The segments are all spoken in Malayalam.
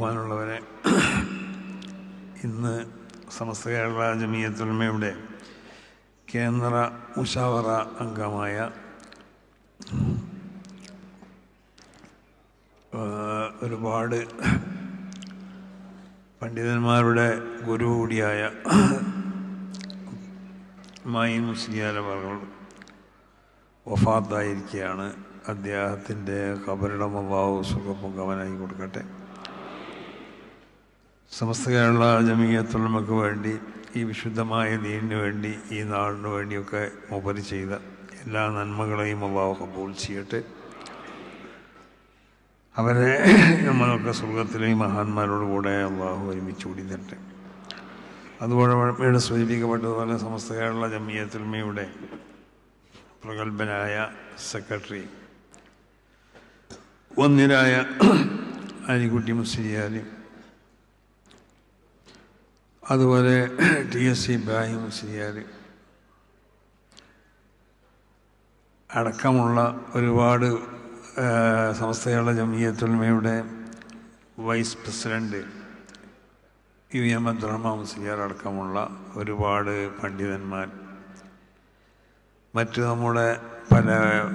ബഹുമാനമുള്ളവരെ ഇന്ന് സമസ്ത കേരള ജമീയത്തുൽമയുടെ കേന്ദ്ര മുഷാവറ അംഗമായ ഒരുപാട് പണ്ഡിതന്മാരുടെ ഗുരു കൂടിയായ മായി മുസ്ലിയാലവകൾ വഫാത്തായിരിക്കുകയാണ് അദ്ദേഹത്തിന്റെ മുഖാവ് സുഖപൊങ്കവനായി കൊടുക്കട്ടെ. സമസ്ത കേരള ജമീയത്തുള്ളമക്ക് വേണ്ടി ഈ വിശുദ്ധമായ ദീനിന് വേണ്ടി ഈ നാടിന് വേണ്ടിയൊക്കെ മുബരി ചെയ്ത എല്ലാ നന്മകളെയും അള്ളാഹു കബൂൾ ചെയ്യട്ടെ. അവരെ നമ്മളൊക്കെ സ്വർഗത്തിലെയും മഹാന്മാരോട് കൂടെ അള്ളാഹു ഒരുമിച്ച് കൂടി തരട്ടെ അതുപോലെ ഇവിടെ സൂചിപ്പിക്കപ്പെട്ടതുപോലെ സമസ്ത കേരള ജമീയത്തുൽമയുടെ പ്രഗത്ഭനായ സെക്രട്ടറി ഒന്നിനായ അലിക്കുട്ടി മുസ്ലിയാർ അതുപോലെ T S C Ibrahim Siyar അടക്കമുള്ള ഒരുപാട് സംസ്ഥകളുടെ ജമീയത്തുൽമയുടെ vice president U M Abdurahman Siyar അടക്കമുള്ള ഒരുപാട് പണ്ഡിതന്മാർ മറ്റ് നമ്മുടെ പല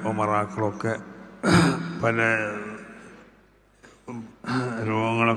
ഉമറാക്കളൊക്കെ പല രോഗങ്ങളെ